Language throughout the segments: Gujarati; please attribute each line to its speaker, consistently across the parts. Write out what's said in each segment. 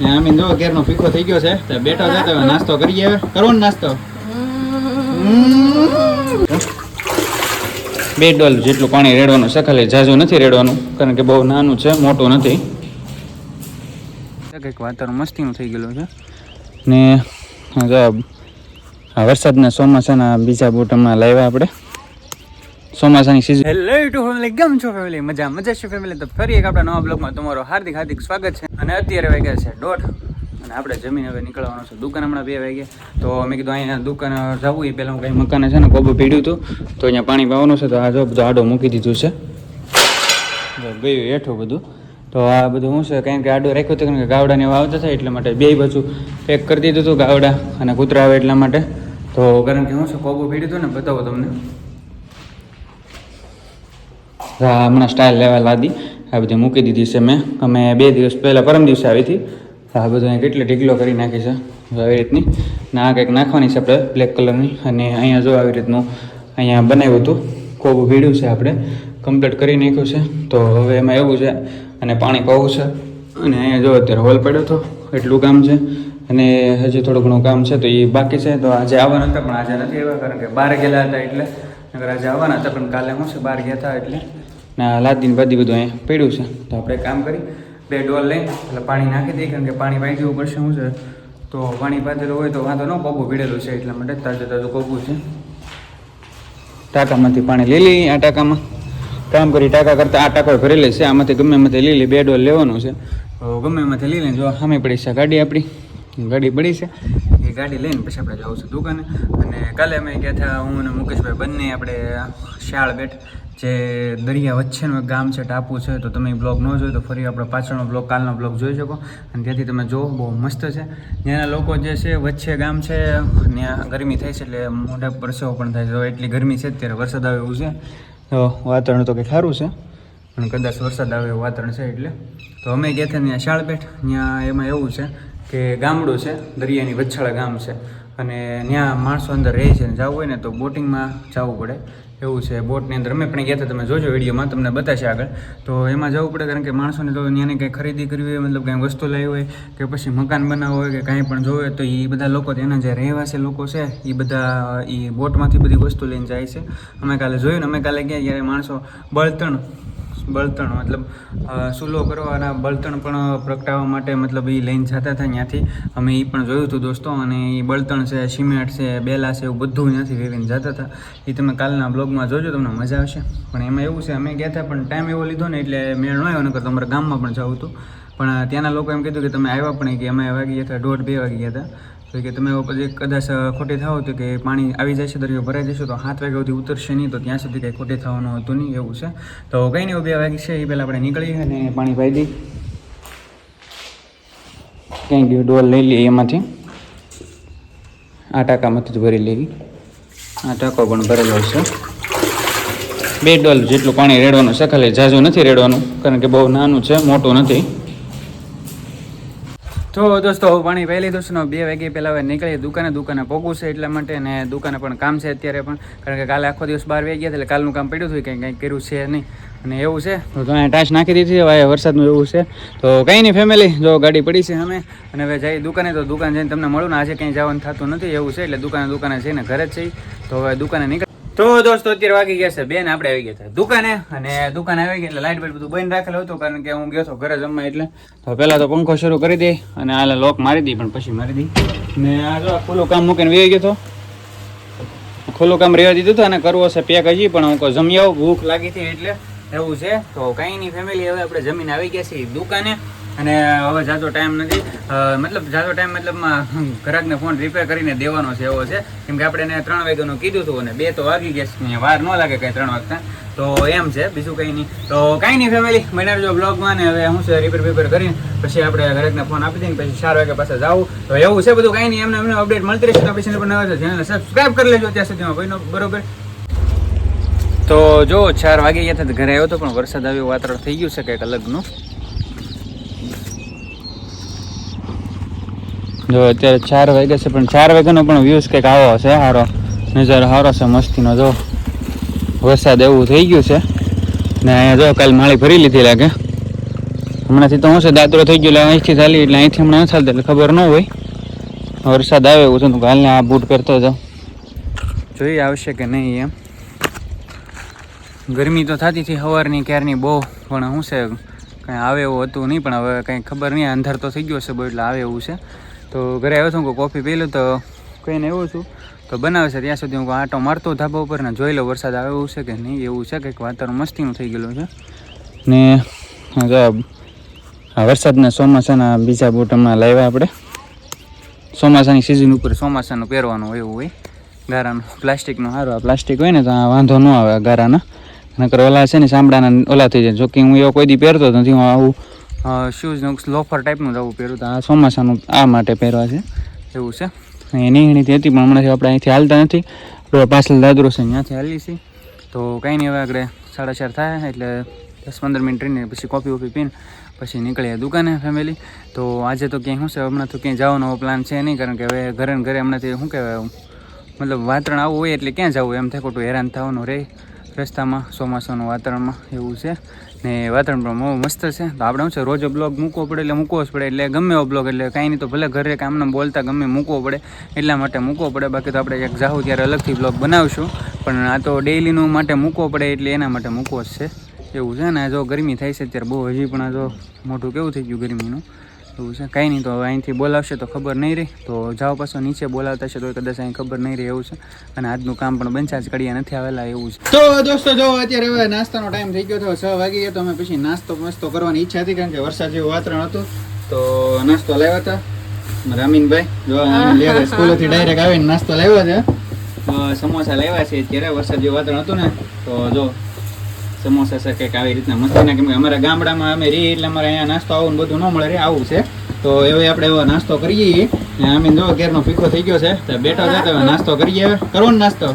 Speaker 1: ને અમે જો કેરનો ફીકો થઈ ગયો છે તો બેઠો છે તો નાસ્તો કરીએ હવે. કરો ને નાસ્તો. બે ડોલ જેટલું પાણી રેડવાનું છે ખાલી ઝાઝું નથી રેડવાનું કારણ કે બહુ નાનું છે મોટું નથી. કંઈક વાતાવરણ મસ્તીનું થઈ ગયેલું છે. ને જો આ વરસાદના ચોમાસાના બીજા બૂટ હમણાં લાવ્યા આપણે. ચોમાસાની સીઝન હેલો કેમ છો ફેમિલી મજા મજા છે ફેમિલી તો ફરી એક આપણા નવા બ્લોગમાં તમારો હાર્દિક હાર્દિક સ્વાગત છે. અને અત્યારે વાગ્યા છે દોઢ. અને આપણે જમીન હવે નીકળવાનું છે. દુકાન હમણાં બે વાગ્યા. તો મેં કીધું અહીંયા દુકાન જવું એ પહેલાં હું કંઈ છે ને કોબો પીડ્યું હતું. તો અહીંયા પાણી પાવાનું છે, તો આ જો બધું આડો મૂકી દીધું છે. ગયું બધું. તો આ બધું શું છે, કારણ કે આડો રાખ્યો હતો કારણ કે ગાવડાને એવા આવતા થાય એટલા માટે બે બાજુ પેક કરી દીધું હતું ગાવડા અને કૂતરા આવે એટલા માટે. તો કારણ કે શું છે કોબો પીડ્યું હતું ને, બતાવો તમને. હમણાં સ્ટાઇલ લેવા લાદી. આ બધી મૂકી દીધી છે મેં. અમે બે દિવસ પહેલાં પરમ દિવસે આવી હતી. આ બધું કેટલી ઢીકલો કરી નાખી છે. આવી રીતની. ને આ કંઈક નાખવાની છે આપણે બ્લેક કલરની અને અહીંયા જો આવી રીતનું અહીંયા બનાવ્યું હતું. કોબું ભીડ્યું છે આપણે. કમ્પ્લીટ કરી નાખ્યું છે. તો હવે એમાં એવું છે અને પાણી પાવું છે. અને અહીંયા જો અત્યારે હોલ પડ્યો હતો. એટલું કામ છે. અને હજી થોડું ઘણું કામ છે તો એ બાકી છે. તો આજે આવવાના હતા, પણ આજે નથી આવ્યા કારણ કે બહાર ગયેલા હતા એટલે નકર આજે આવવાના હતા, પણ કાલે શું છે, બહાર ગયા હતા એટલે. ના લાદીને બધી બધું અહીંયા પડ્યું છે. તો આપણે કામ કરી, બે ડોલ લઈ એટલે પાણી નાખી દઈએ, કારણ કે પાણી પાઈ જવું પડશે શું છે. તો પાણી પાથેલું હોય તો વાંધો ન કોબું ભીડેલું છે, એટલા માટે તાજું તાજું કોબું છે. ટાંકામાંથી પાણી લઈ લઈએ, આ ટાંકામાં. કામ કરી ટાંકા કરતાં આ ટાંકો ભરેલી છે, આમાંથી ગમે એમાંથી લઈ લે બે ડોલ લેવાનું છે. તો ગમે એમાંથી લઈ લઈને જો સામે પડી છે ગાડી આપણી. ગાડી પડી છે. ગાડી લઈને પછી આપણે જવું છે દુકાને. અને કાલે અમે ગયા હતા હું અને મુકેશભાઈ બંને આપણે શાળ બેઠ, જે દરિયા વચ્ચેનું એક ગામ છે, ટાપુ છે, તો તમે બ્લોગ ન જોયો તો ફરી આપણો પાછળનો બ્લોગ, કાલનો બ્લોગ જોઈ શકો. અને ત્યાંથી તમે જો બહુ મસ્ત છે. ત્યાંના લોકો જે છે, વચ્ચે ગામ છે, ત્યાં ગરમી થાય છે એટલે મોઢા પરસેવો પણ થાય છે. એટલી ગરમી છે, અત્યારે વરસાદ આવે એવું છે. તો વાતાવરણ તો કંઈ સારું છે, પણ કદાચ વરસાદ આવે એવું વાતાવરણ છે એટલે. તો અમે ગયા ત્યાં શાળપેટ ત્યાં એમાં એવું છે કે ગામડું છે, દરિયાની વચ્છાળા ગામ છે. અને ત્યાં માણસો અંદર રહે છે ને જવું હોય ને તો બોટિંગમાં જવું પડે. એવું છે, બોટની અંદર. અમે પણ ગયા હતા, તમે જોજો વિડીયોમાં, તમને બતાશે આગળ. તો એમાં જવું પડે કારણ કે માણસોને તો ત્યાંની કંઈ ખરીદી કરવી હોય, મતલબ કંઈ વસ્તુ લાવી હોય કે પછી મકાન બનાવવું હોય કે કાંઈ પણ જોવે, તો એ બધા લોકો તેના જે રહેવાસી લોકો છે એ બધા એ બોટમાંથી બધી વસ્તુ લઈને જાય છે. અમે કાલે જોયું ને, અમે કાલે ગયા જ્યારે માણસો બળતણ બળતણ, મતલબ સુલો કરવાના બળતણ પણ પ્રગટાવવા માટે, મતલબ એ લઈને જતા હતા ત્યાંથી. અમે એ પણ જોયું હતું દોસ્તો, અને એ બળતણ છે, સિમેન્ટ છે, બેલા છે, એવું બધું ત્યાંથી વેવીને જતા હતા. એ તમે કાલના બ્લોગમાં જોજો, તમને મજા આવશે. પણ એમાં એવું છે, અમે ગયા હતા, પણ ટાઈમ એવો લીધો ને, એટલે મેળ ન આવ્યો, નકર તમારા ગામમાં પણ જવું હતું. પણ ત્યાંના લોકો એમ કીધું કે તમે આવ્યા પણ કે અમે વાગી ગયા હતા, દોઢ બે વાગી ગયા હતા. તો કે તમે પછી કદાચ ખોટી થાવ તો કે પાણી આવી જશે દરિયો ભરાઈ જશે તો સાત વાગ્યા સુધી ઉતરશે નહીં, તો ત્યાં સુધી કંઈ ખોટી થવાનું હતું નહીં, એવું છે. તો કંઈ નહીં બે વાગી છે એ પહેલાં આપણે નીકળીએ અને પાણી પાઈ દઈએ. ગયું, ડોલ લઈ લઈએ એમાંથી. આ ટાંકામાંથી જ ભરી લેવી. આ ટાંકો પણ ભરેલો છે. બે ડોલ જેટલું પાણી રેડવાનું છે, ખાલી ઝાઝું નથી રેડવાનું, કારણ કે બહુ નાનું છે, મોટું નથી. તો દોસ્તો પાણી પહેલી દોસ્તો બે વાગે પહેલાં હવે નીકળીએ દુકાને દુકાને પોગવું છે એટલા માટે અને દુકાને પણ કામ છે અત્યારે પણ. કારણ કે કાલે આખો દિવસ બહાર વહી ગયા એટલે કાલનું કામ પડ્યું હતું, કંઈ કંઈ કર્યું છે નહીં. અને એવું છે. તો તમે ટાચ નાખી દીધી હવે વરસાદનું એવું છે. તો કંઈ નહીં ફેમિલી જો ગાડી પડી છે અમે અને હવે જઈ દુકાને, તો દુકાન જઈને તમને મળું ને આજે કંઈ જવાનું થતું નથી, એવું છે. એટલે દુકાને દુકાને જઈને ઘરે જ જઈ તો હવે દુકાને નીકળ તો દોસ્તો, અત્યારે વાગી ગયા છે બેન, આપણે આવી ગયા હતા દુકાને. અને દુકાને આવી ગયા એટલે લાઇટ બાઇટ બધું બંધ રાખેલું હતું, કારણ કે હું ગયો હતો ઘરે જમવા એટલે. તો પહેલાં તો પંખો શરૂ કરી દઈ અને આ લોક મારી દઈ પણ પછી મારી દઈ ને આ જો ખુલ્લું કામ મૂકીને વી ગયો હતો. ખુલ્લું કામ રહેવા દીધું હતું અને કરવો છે પેક હજી, પણ હું જમી આવું, ભૂખ લાગી હતી એટલે એવું છે. તો કંઈ નહીં ફેમિલી હવે આપણે જમીન આવી ગયા છીએ દુકાને. અને હવે જાતો ટાઈમ નથી. મતલબ જાતો ટાઈમ મતલબમાં ગ્રાહકને ફોન રિપેર કરીને દેવાનો છે એવો છે. કેમ કે આપણે એને ત્રણ વાગ્યાનું કીધું હતું અને બે તો વાગી ગયા વાર ન લાગે કંઈ ત્રણ વાગતા. તો એમ છે, બીજું કંઈ નહીં. તો કાંઈ નહીં ફેમિલી બનાવી જો બ્લોગમાં ને હવે શું છે રિપેર બિપેર કરીને પછી આપણે ઘરેકને ફોન આપી દઈને પછી ચાર વાગ્યા પાછા જાવું તો એવું છે બધું કાંઈ નહીં, એમને એમને અપડેટ મળતી રહેશે તો પછી પણ નવા છે ચેનલને સબસ્ક્રાઈબ કરી લેજો ત્યાં સુધીમાં ભાઈનો બરોબર. તો જો ચાર વાગે ગયા હતા ઘરે આવ્યો હતો પણ વરસાદ આવ્યો, વાતાવરણ થઈ ગયું છે, કંઈક અલગનું. જો અત્યારે ચાર વાગ્યા છે, પણ ચાર વાગ્યાનો પણ વ્યૂઝ કંઈક આવો છે સારો નજારો સારો છે, મસ્તીનો, જો. વરસાદ એવું થઈ ગયું છે. ને અહીંયા જો કાલ માળી ભરી લીધી લાગે. હમણાંથી તો હું છે દાદરો થઈ ગયો, એટલે અહીંથી ચાલી, એટલે અહીંથી હમણાં ચાલતા, એટલે ખબર ન હોય. વરસાદ આવે એવું છે, તો કાલને આ બૂટ પહેરતો જાઉં. જોઈએ આવશે કે નહીં એમ. ગરમી તો થતી હતી સવારની, ક્યારની બહુ, પણ શું છે, કંઈ આવે એવું હતું નહીં, પણ હવે કંઈ ખબર નહીં, અંધાર તો થઈ ગયો છે બહુ, એટલે આવે એવું છે. તો ઘરે આવ્યો છું કોફી પી લઉં તો કહીને આવ્યો છું, તો બનાવે છે ત્યાં સુધી હું આટો મારતો ધાબા ઉપર ને જોઈ લો વરસાદ આવે એવું છે કે નહીં, એવું છે કંઈક વાતાવરણ મસ્તીનું થઈ ગયેલું છે. ને વરસાદના ચોમાસાના બીજા બૂટ હમણાં લાવ્યા આપણે. ચોમાસાની સિઝન ઉપર ચોમાસાનું પહેરવાનું હોય એવું હોય. ગારાનું પ્લાસ્ટિકનું સારું આ પ્લાસ્ટિક હોય ને તો વાંધો ન આવે ગારાના. નકર ઓલા છે ને, ચામડાના ઓલા થઈ જાય. જોકે હું એવો કોઈ દી પહેરતો નથી, હું આવું શૂઝ લોફર ટાઈપનું જ આવું પહેરું તો? આ ચોમાસાનું આ માટે પહેરવા છે. એવું છે? એની નીકળીથી હતી પણ હમણાંથી આપણે અહીંથી હાલતા નથી. આપણે પાછળ દાદરો છે અહીંયાથી હાલી છીએ તો કંઈ નહીં હવે આગળ સાડા ચાર થાય એટલે દસ પંદર મિનિટ રહીને પછી કોફી વોફી પીને પછી નીકળીએ દુકાને ફેમિલી તો આજે તો ક્યાંય શું છે હમણાં તો ક્યાંય જવાનો પ્લાન છે નહીં કારણ કે હવે ઘરે ને ઘરે હમણાંથી શું કહેવાય મતલબ વાતરણ આવું હોય એટલે ક્યાં જવું એમ થાય ખોટું હેરાન થવાનું રહે રસ્તામાં, ચોમાસાનું વાતાવરણમાં એવું છે. ને વાતાવરણ પણ બહુ મસ્ત છે. તો આપણે શું છે, રોજ બ્લોગ મૂકવો પડે એટલે મૂકવો જ પડે. એટલે ગમે એવો બ્લોગ, એટલે કાંઈ નહીં તો ભલે ઘરે કામને બોલતા ગમે મૂકવો પડે. એટલા માટે મૂકવો પડે. બાકી તો આપણે એક જાહું ત્યારે અલગથી બ્લોગ બનાવશું. પણ આ તો ડેઇલીનું માટે મૂકવો પડે એટલે એના માટે મૂકવો જ છે. એવું છે ને જો ગરમી થાય છે અત્યારે બહુ, હજી પણ આ જો મોટું કેવું થઈ ગયું ગરમીનું. એવું છે. કંઈ નહીં તો હવે અહીંથી બોલાવશે તો ખબર નહીં રહી. તો જાઓ પાછો નીચે બોલાવતા છે તો કદાચ અહીં ખબર નહીં રહે એવું છે. અને આજનું કામ પણ બંચા જ કડિયા નથી આવેલા એવું છે. તો દોસ્તો જો અત્યારે હવે નાસ્તાનો ટાઈમ થઈ ગયો હતો છ વાગી ગયો તો અમે પછી નાસ્તો મસ્તો કરવાની ઈચ્છા હતી કારણ કે વરસાદ જેવું વાતાવરણ હતું. તો નાસ્તો લાવ્યા હતા. રામીનભાઈ અમીનભાઈ જો સ્કૂલેથી ડાયરેક્ટ આવીને નાસ્તો લાવ્યો છે. સમોસા લાવ્યા છે અત્યારે વરસાદ જેવું વાતાવરણ હતું ને. તો જો સમોસા છે કે આવી રીતના મસ્તીના કેમ કે અમારા ગામડામાં અમે રહીએ એટલે અમારે અહીંયા નાસ્તો આવું બધું ન મળે રે, આવું છે. તો હવે આપણે એવો નાસ્તો કરીએ અમે જો ઘેરનો ફીકો થઈ ગયો છે. તો બેઠો છે તો નાસ્તો કરીએ કરો ને નાસ્તો.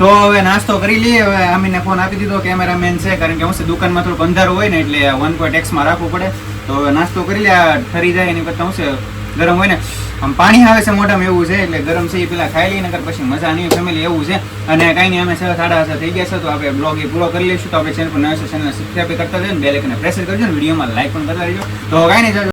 Speaker 1: તો હવે નાસ્તો કરી લઈએ. હવે અમીને ફોન આપી દીધો. કેમેરામેન છે, કારણ કે હું દુકાનમાં થોડું અંધારું હોય ને એટલે વન પોઈન્ટ એક્સમાં રાખવું પડે. તો હવે નાસ્તો કરી લે ઠરી જાય એની કરતાં હું ગરમ હોય ને, આમ પાણી આવે છે મોઢામાં એવું છે, એટલે ગરમ છે એ પેલા ખાઈ લઈએ નગર પછી મજા નહીં ફેમિલી એવું છે. અને કાંઈ નહીં, અમે છ સાડા છ થઈ ગયા છે, તો આપણે બ્લોગ એ પૂરો કરી લઈશું. તો આપણે ચેનલ પર નવા ચેનલ સબસ્ક્રાઈબ કરતા જઈએ ને બે લેખને પ્રેશર કરજો ને, વિડીયોમાં લાઈક પણ કરતા રહેજો. તો કાંઈ નહીં